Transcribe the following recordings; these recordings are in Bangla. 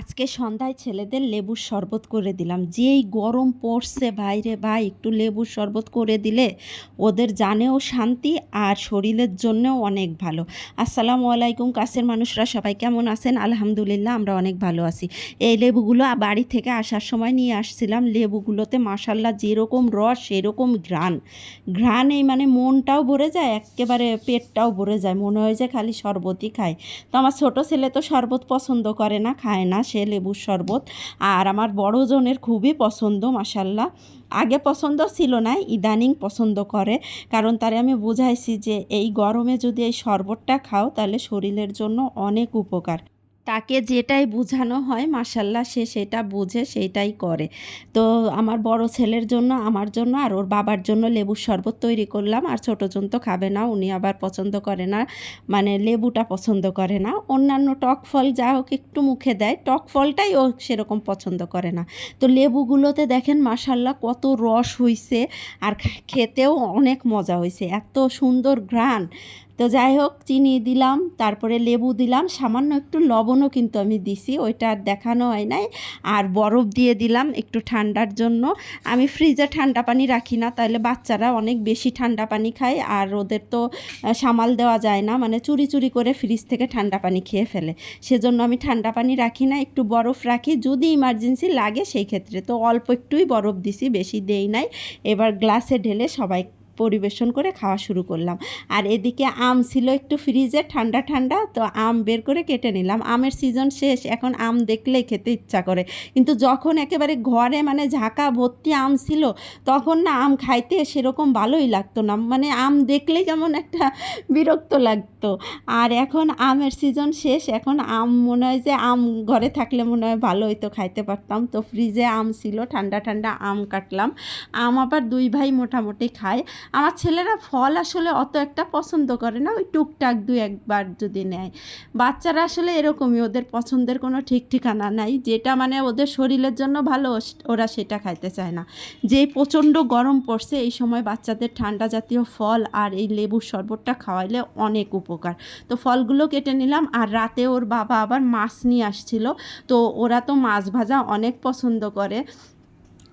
আজকে সন্ধ্যায় ছেলেদের লেবুর শরবত করে দিলাম। যেই গরম পড়ছে বাইরে ভাই, একটু লেবুর শরবত করে দিলে ওদের জানেও শান্তি আর শরীরের জন্যও অনেক ভালো। আসসালামু আলাইকুম, কাছের মানুষরা সবাই কেমন আছেন? আলহামদুলিল্লাহ, আমরা অনেক ভালো আছি। এই লেবুগুলো বাড়ি থেকে আসার সময় নিয়ে আসছিলাম। লেবুগুলোতে মাসাল্লাহ যেরকম রস, সেরকম ঘ্রাণ। ঘ্রাণ এই মানে মনটাও ভরে যায়, একেবারে পেটটাও ভরে যায়। মনে হয় যে খালি শরবতই খায়। তো আমার ছোটো ছেলে তো শরবত পছন্দ করে না, খায় না। সে লেবুর শরবত। আর আমার বড় জনের খুবই পছন্দ মাসাল্লাহ আগে পছন্দ ছিল না, ইদানিং পছন্দ করে। কারণ তারে আমি বুঝাইছি যে এই গরমে যদি এই শরবতটা খাও তাহলে শরীরের জন্য অনেক উপকার। তাকে যেটাই বোঝানো হয় মাসাল্লাহ সে সেটা বুঝে সেইটাই করে। তো আমার বড় ছেলের জন্য, আমার জন্য আর ওর বাবার জন্য লেবুর শরবত তৈরি করলাম। আর ছোটো জন তো খাবে না, উনি আবার পছন্দ করে না মানে লেবুটা পছন্দ করে না। অন্যান্য টক ফল যা হোক একটু মুখে দেয়, টক ফলটাই ও সেরকম পছন্দ করে না। তো লেবুগুলোতে দেখেন মাসাল্লাহ কত রস হইছে, আর খেতেও অনেক মজা হয়েছে এত সুন্দর ঘ্রাণ। তো যাই হোক, চিনি দিলাম, তারপরে লেবু দিলাম, সামান্য একটু লবণও কিন্তু আমি দিছি, ওইটা আর দেখানো হয় নাই। আর বরফ দিয়ে দিলাম একটু ঠান্ডার জন্য। আমি ফ্রিজে ঠান্ডা পানি রাখি না তাহলে বাচ্চারা অনেক বেশি ঠান্ডা পানি খায়, আর ওদের তো সামাল দেওয়া যায় না মানে চুরি চুরি করে ফ্রিজ থেকে ঠান্ডা পানি খেয়ে ফেলে। সেজন্য আমি ঠান্ডা পানি রাখি না, একটু বরফ রাখি, যদি ইমার্জেন্সি লাগে সেই ক্ষেত্রে। তো অল্প একটুই বরফ দিছি, বেশি দেই নাই। এবার গ্লাসে ঢেলে সবাই পরিবেশন করে খাওয়া শুরু করলাম। আর এদিকে আম ছিল একটু ফ্রিজে, ঠান্ডা ঠান্ডা, তো আম বের করে কেটে নিলাম। আমের সিজন শেষ, এখন আম দেখলেই খেতে ইচ্ছা করে। কিন্তু যখন একেবারে ঘরে মানে ঝাঁকা ভর্তি আম ছিল, তখন না আম খাইতে সেরকম ভালোই লাগতো না। মানে আম দেখলেই কেমন একটা বিরক্ত লাগতো। আর এখন আমের সিজন শেষ, এখন আম মনে হয় যে আম ঘরে থাকলে মনে হয় ভালো হইতো খাইতে পারতাম। তো ফ্রিজে আম ছিল, ঠান্ডা ঠান্ডা আম কাটলাম। আম আবার দুই ভাই মোটামুটি খায়। আমার ছেলেরা ফল আসলে অত একটা পছন্দ করে না, ওই টুকটাক দুই একবার যদি নেয়। বাচ্চারা আসলে এরকমই, ওদের পছন্দের কোনো ঠিক ঠিকানা নাই, যেটা মানে ওদের শরীরের জন্য ভালো ওরা সেটা খাইতে চায় না। যে প্রচণ্ড গরম পড়ছে, এই সময় বাচ্চাদের ঠান্ডা জাতীয় ফল আর এই লেবুর শরবতটা খাওয়াইলে অনেক উপকার। তো ফলগুলো কেটে নিলাম, আর রাতে ওর বাবা আবার মাছ নিয়ে আসছিল, তো ওরা তো মাছ ভাজা অনেক পছন্দ করে।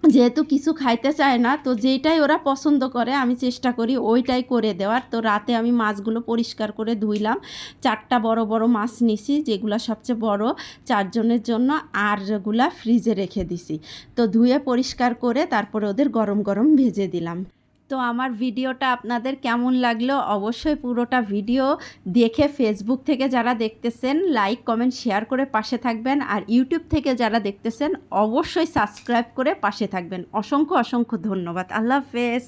যেহেতু কিছু খাইতে চায় না, তো যেটাই ওরা পছন্দ করে আমি চেষ্টা করি ওইটাই করে দেওয়ার। তো রাতে আমি মাছগুলো পরিষ্কার করে ধুইলাম। চারটা বড় বড় মাছ নিছি, যেগুলো সবচেয়ে বড় চারজনের জন্য, আরগুলা ফ্রিজে রেখে দিছি। তো ধুয়ে পরিষ্কার করে তারপরে ওদের গরম গরম ভেজে দিলাম। তো আমার ভিডিওটা আপনাদের কেমন লাগল অবশ্যই পুরোটা ভিডিও দেখে ফেসবুক থেকে যারা দেখতেছেন লাইক কমেন্ট শেয়ার করে পাশে থাকবেন। আর ইউটিউব থেকে যারা দেখতেছেন, অবশ্যই সাবস্ক্রাইব করে পাশে থাকবেন। অসংখ্য অসংখ্য ধন্যবাদ। আল্লাহ হাফেজ।